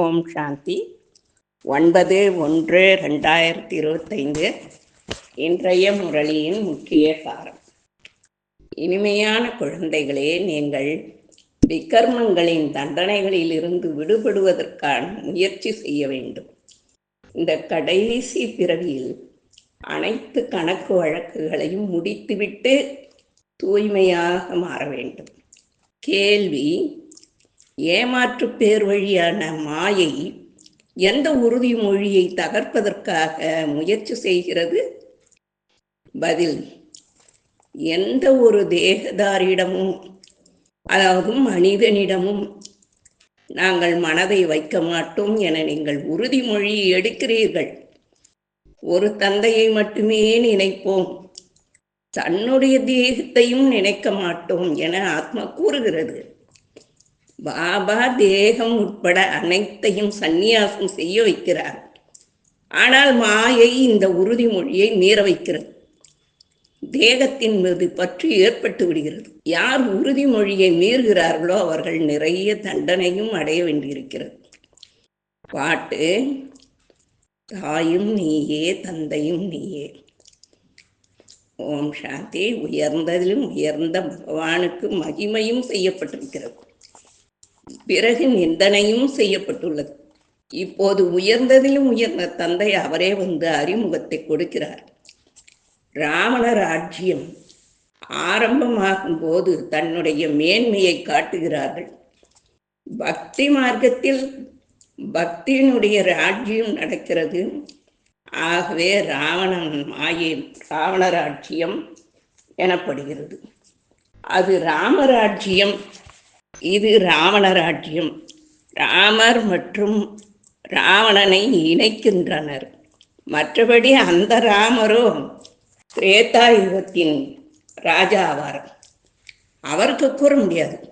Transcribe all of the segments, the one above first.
ஓம் சாந்தி. ஒன்பது ஒன்று ரெண்டாயிரத்தி இருபத்தைந்து. இன்றைய முரளியின் முக்கிய சாரம். இனிமையான குழந்தைகளே நீங்கள் விக்கர்மங்களின் தண்டனைகளிலிருந்து விடுபடுவதற்கான முயற்சி செய்ய வேண்டும். இந்த கடைசி பிறவியில் அனைத்து கணக்கு வழக்குகளையும் முடித்துவிட்டு தூய்மையாக மாற வேண்டும். கேள்வி ஏமாற்று பேர் வழியான மாயை எந்த உறுதிமொழியை தகர்ப்பதற்காக முயற்சி செய்கிறது? பதில் எந்த ஒரு தேகதாரிடமும் அதாவது மனிதனிடமும் நாங்கள் மனதை வைக்க மாட்டோம் என நீங்கள் உறுதிமொழி எடுக்கிறீர்கள். ஒரு தந்தையை மட்டுமே நினைப்போம். தன்னுடைய தேகத்தையும் நினைக்க மாட்டோம் என ஆத்மா கூறுகிறது. பாபா தேகம் உட்பட அனைத்தையும் சந்நியாசம் செய்ய வைக்கிறார். ஆனால் மாயை இந்த உறுதிமொழியை மீற வைக்கிறது. தேகத்தின் மீது பற்றி ஏற்பட்டு விடுகிறது. யார் உறுதிமொழியை மீறுகிறார்களோ அவர்கள் நிறைய தண்டனையும் அடைய வேண்டியிருக்கிறது. பாட்டு தாயும் நீயே தந்தையும் நீயே. ஓம் சாந்தி. உயர்ந்ததிலும் உயர்ந்த பகவானுக்கு மகிமையும் செய்யப்பட்டிருக்கிறது. பிறகு நிந்தனையும் செய்யப்பட்டுள்ளது. இப்போது உயர்ந்ததிலும் உயர்ந்த தந்தை அவரே வந்து அறிமுகத்தை கொடுக்கிறார். ராவண ஆட்சியம் ஆரம்பமாகும் போது தன்னுடைய மேன்மையை காட்டுகிறார்கள். பக்தி மார்க்கத்தில் பக்தியினுடைய ராஜ்யம் நடக்கிறது. ஆகவே ராவணன் மாயை ராவண ராஜ்யம் எனப்படுகிறது. அது ராமராஜ்யம் இது ராவணர் ஆட்சியம் ராமர் மற்றும் ராவணனை இணைக்கின்றனர். மற்றபடி அந்த ராமரோ திரேதா யுகத்தின் ராஜா ஆவார் அவருக்கு கூற முடியாது.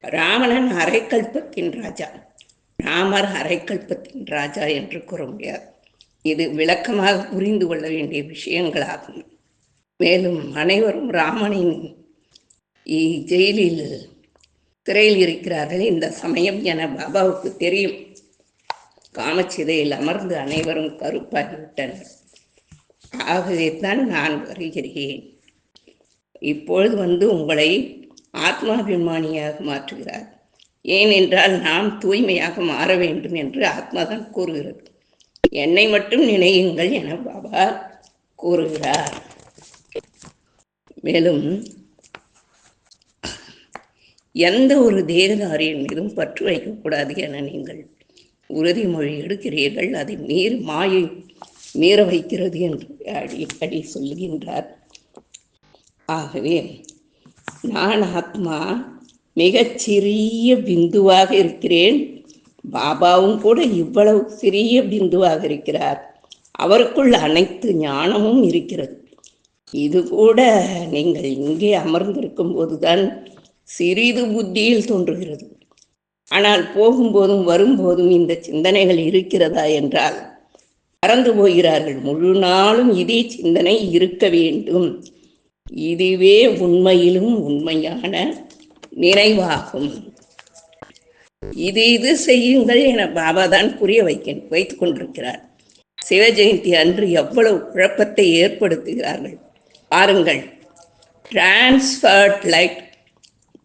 ராவணன் அரைக்கல்பத்தின் ராஜா. ராமர் அரைக்கல்பத்தின் ராஜா என்று கூற முடியாது. இது விளக்கமாக புரிந்து கொள்ள வேண்டிய விஷயங்களாகும். மேலும் அனைவரும் ராமனின் ஜெயிலில் சிறையில் இருக்கிறார்கள் இந்த சமயம் என பாபாவுக்கு தெரியும். காமச்சிதையில் அமர்ந்து அனைவரும் கருப்பாகிவிட்டனர். ஆகவே தான் நான் வருகிறேன். இப்பொழுது வந்து உங்களை ஆத்மாபிமானியாக மாற்றுகிறார். ஏனென்றால் நாம் தூய்மையாக மாற வேண்டும் என்று ஆத்மாதான் கூறுகிறது. என்னை மட்டும் நினையுங்கள் என பாபா கூறுகிறார். மேலும் எந்த ஒரு தேகதாரியின் மீதும் பற்று வைக்கக்கூடாது என நீங்கள் உறுதிமொழி எடுக்கிறீர்கள். அதை மீறி மாயை மீற வைக்கிறது என்று அடிக்கடி சொல்லுகின்றார் ஆகவே நான் ஆத்மா மிகச் சிறிய பிந்துவாக இருக்கிறேன். பாபாவும் கூட இவ்வளவு சிறிய பிந்துவாக இருக்கிறார். அவருக்குள் அனைத்து ஞானமும் இருக்கிறது. இது கூட நீங்கள் இங்கே அமர்ந்திருக்கும் போதுதான் சிறிது புத்தியில் தோன்றுகிறது. ஆனால் போகும்போதும் வரும்போதும் இந்த சிந்தனைகள் இருக்கிறதா என்றால் மறந்து போகிறார்கள். முழு நாளும் இதே சிந்தனை இருக்க வேண்டும். இதுவே உண்மையிலும் உண்மையான நினைவாகும். இது இது செய்யுங்கள் என பாபா தான் புரிய வைக்க வைத்துக் கொண்டிருக்கிறார். சிவ ஜெயந்தி அன்று எவ்வளவு குழப்பத்தை ஏற்படுத்துகிறார்கள். பாருங்கள். டிரான்ஸ்ஃபர்ட் லைட்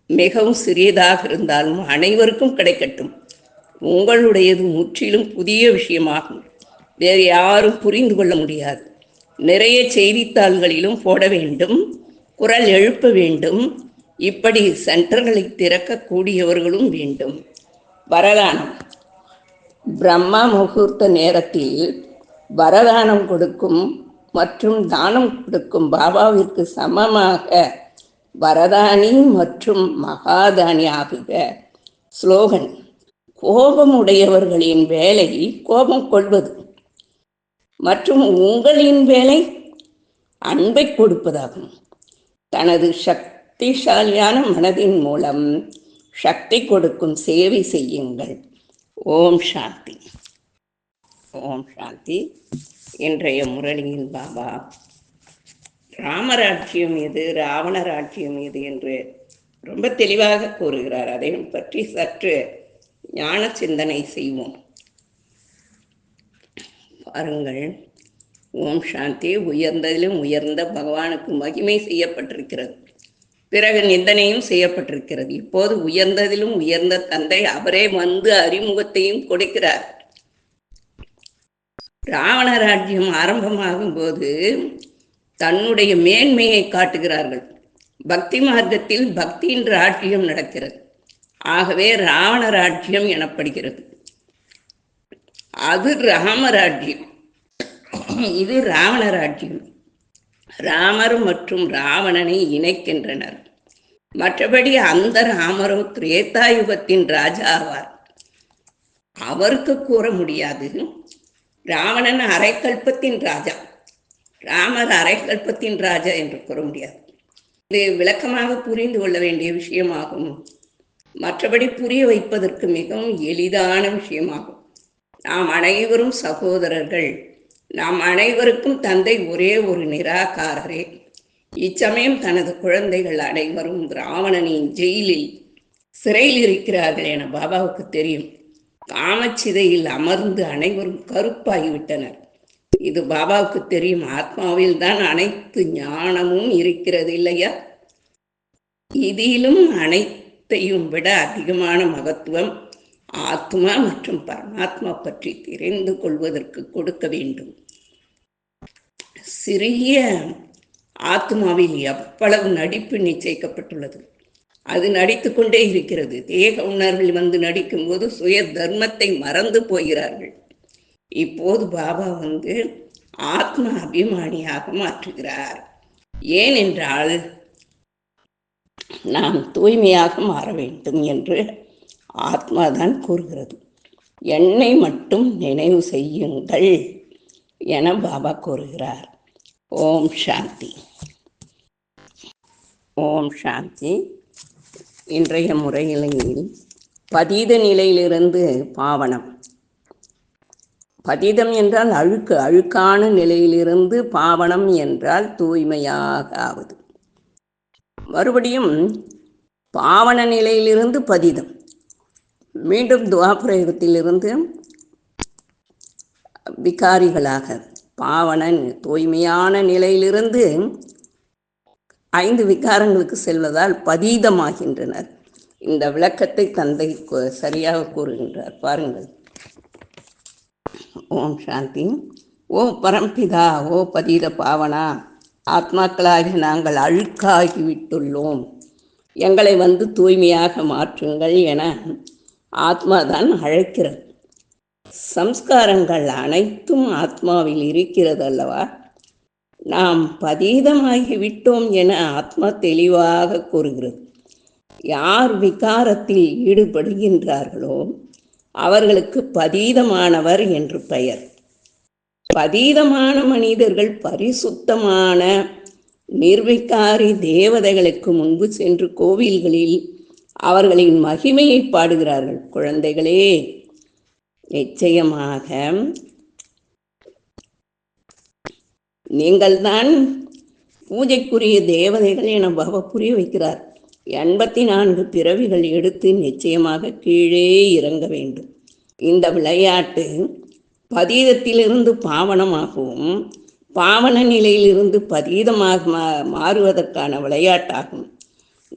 மிகவும் சிறியதாக இருந்தாலும் அனைவருக்கும் கிடைக்கட்டும். உங்களுடையது முற்றிலும் புதிய விஷயமாகும். வேறு யாரும் புரிந்து கொள்ள முடியாது. நிறைய செய்தித்தாள்களிலும் போட வேண்டும் குரல் எழுப்ப வேண்டும் இப்படி சென்டர்களை திறக்கக்கூடியவர்களும் வேண்டும். வரதானம். பிரம்மா முகூர்த்த நேரத்தில் வரதானம் கொடுக்கும் மற்றும் தானம் கொடுக்கும் பாபாவிற்கு சமமாக வரதானி மற்றும் மகாதானி ஆகுக ஸ்லோகன். கோபம் உடையவர்களின் வேலை கோபம் கொள்வது. மற்றும் உங்களின் வேலை அன்பை கொடுப்பதாகும். தனது சக்திசாலியான மனதின் மூலம் சக்தி கொடுக்கும் சேவை செய்யுங்கள். ஓம் சாந்தி. ஓம் சாந்தி. இன்றைய முரளியின் பாபா ராமராட்சியம் எது ராவணராட்சியம் எது என்று ரொம்ப தெளிவாக கூறுகிறார். அதை பற்றி சற்று ஞான சிந்தனை செய்வோம். பாருங்கள் ஓம் சாந்தி. உயர்ந்ததிலும் உயர்ந்த பகவானுக்கு மகிமை செய்யப்பட்டிருக்கிறது. பிறகு நிந்தனையும் செய்யப்பட்டிருக்கிறது. இப்போது உயர்ந்ததிலும் உயர்ந்த தந்தை அவரே வந்து அறிமுகத்தையும் கொடுக்கிறார். ராவண ராஜ்யம் ஆரம்பமாகும் போது தன்னுடைய மேன்மையை காட்டுகிறார்கள். பக்தி மார்க்கத்தில் பக்தியின் ராஜ்யம் நடக்கிறது. ஆகவே ராவண ராஜ்யம் எனப்படுகிறது. அது ராமராஜ்யம் இது ராவண ராஜ்யம் ராமர் மற்றும் ராவணனை இணைக்கின்றனர். மற்றபடி அந்த ராமரோ திரேதாயுகத்தின் ராஜா ஆவார். அவருக்கு கூற முடியாது. ராவணன் அரைக்கல்பத்தின் ராஜா. ராமர் அரைக்கல்பத்தின் ராஜா என்று கூற முடியாது. இது விளக்கமாக புரிந்து கொள்ள வேண்டிய விஷயமாகும். மற்றபடி புரிய வைப்பதற்கு மிகவும் எளிதான விஷயமாகும். நாம் அனைவரும் சகோதரர்கள். நாம் அனைவருக்கும் தந்தை ஒரே ஒரு நிராகாரரே. இச்சமயம் தனது குழந்தைகள் அனைவரும் ராவணனின் ஜெயிலில் சிறையில் இருக்கிறார்கள் என பாபாவுக்கு தெரியும். காமச்சிதையில் அமர்ந்து அனைவரும் கருப்பாகிவிட்டனர். இது பாபாவுக்கு தெரியும். ஆத்மாவில் தான் அனைத்து ஞானமும் இருக்கிறது இல்லையா? இதிலும் அனைத்தையும் விட அதிகமான மகத்துவம் ஆத்மா மற்றும் பரமாத்மா பற்றி தெரிந்து கொள்வதற்கு கொடுக்க வேண்டும். சிறிய ஆத்மாவில் எவ்வளவு நடிப்பு நிச்சயிக்கப்பட்டுள்ளது. அது நடித்து கொண்டே இருக்கிறது. தேக உணர்வில் வந்து நடிக்கும்போது சுய தர்மத்தை மறந்து போகிறார்கள். இப்போது பாபா வந்து ஆத்ம அபிமானியாக மாற்றுகிறார். ஏனென்றால் நாம் தூய்மையாக மாற வேண்டும் என்று ஆத்மாதான் கூறுகிறது. என்னை மட்டும் நினைவு செய்யுங்கள் என பாபா கூறுகிறார். ஓம் சாந்தி. ஓம் சாந்தி. இன்றைய முறையிலையில் பதீத நிலையிலிருந்து பாவனம். பதிதம் என்றால் அழுக்கு அழுக்கான நிலையிலிருந்து பாவனம் என்றால் தூய்மையாக ஆவது. மறுபடியும் பாவன நிலையிலிருந்து பதிதம். மீண்டும் துவாபிரயோகத்திலிருந்து விகாரிகளாக பாவன தூய்மையான நிலையிலிருந்து ஐந்து விகாரங்களுக்கு செல்வதால் பதீதமாகின்றனர். இந்த விளக்கத்தை தந்தை சரியாக கூறுகின்றார். பாருங்கள். ஓம் சாந்தி. ஓ பரம்பிதா ஓ பதீத பாவனா ஆத்மாக்களாகி நாங்கள் அழுக்காகி விட்டுள்ளோம் எங்களை வந்து தூய்மையாக மாற்றுங்கள் என ஆத்மாதான் அழைக்கிறது. சம்ஸ்காரங்கள் அனைத்தும் ஆத்மாவில் இருக்கிறது அல்லவா நாம் பதீதமாகி விட்டோம் என ஆத்மா தெளிவாக கூறுகிறது. யார் விகாரத்தில் ஈடுபடுகின்றார்களோ அவர்களுக்கு பதீதமானவர் என்று பெயர். பதீதமான மனிதர்கள் பரிசுத்தமான நிர்விகாரி தேவதைகளுக்கு முன்பு சென்று கோவில்களில் அவர்களின் மகிமையை பாடுகிறார்கள். குழந்தைகளே நிச்சயமாக நீங்கள்தான் பூஜைக்குரிய தேவதைகள் என பாபா புரிய வைக்கிறார். எண்பத்தி நான்கு பிறவிகள் எடுத்து நிச்சயமாக கீழே இறங்க வேண்டும். இந்த விளையாட்டு பதீதத்திலிருந்து பாவனமாகவும் பாவன நிலையிலிருந்து பதீதமாக மா- மாறுவதற்கான விளையாட்டாகும்.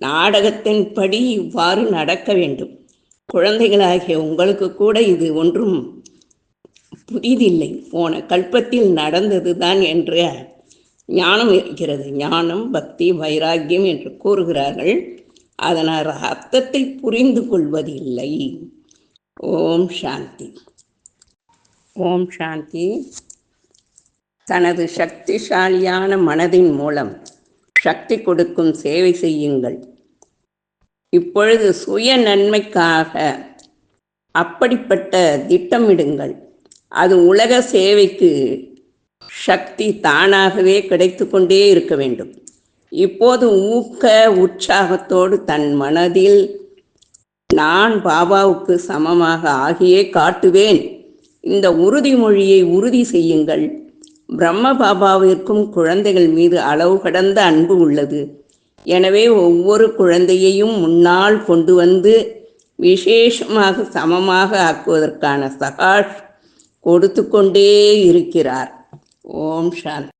நாடகத்தின்படி இவ்வாறு நடக்க வேண்டும். குழந்தைகளாகிய உங்களுக்கு கூட இது ஒன்றும் புதிதில்லை. போன கல்பத்தில் நடந்தது தான் என்று ஞானம் இருக்கிறது. ஞானம் பக்தி வைராக்கியம் என்று கூறுகிறார்கள். அதனால் அர்த்தத்தை புரிந்து கொள்வதில்லை. ஓம் சாந்தி. ஓம் சாந்தி. தனது சக்திசாலியான மனதின் மூலம் சக்தி கொடுக்கும் சேவை செய்யுங்கள். இப்பொழுது சுய நன்மைக்காக அப்படிப்பட்ட திட்டமிடுங்கள். அது உலக சேவைக்கு சக்தி தானாகவே கிடைத்து கொண்டே இருக்க வேண்டும். இப்போது ஊக்க உற்சாகத்தோடு தன் மனதில் நான் பாபாவுக்கு சமமாக ஆகியே காட்டுவேன். இந்த உறுதிமொழியை உறுதி செய்யுங்கள். பிரம்ம பாபாவிற்கும் குழந்தைகள் மீது அளவு கடந்த அன்பு உள்ளது. எனவே ஒவ்வொரு குழந்தையையும் முன்னால் கொண்டு வந்து விசேஷமாக சமமாக ஆக்குவதற்கான சகாஷ் கொடுத்து கொண்டே இருக்கிறார். ஓம் சாந்தி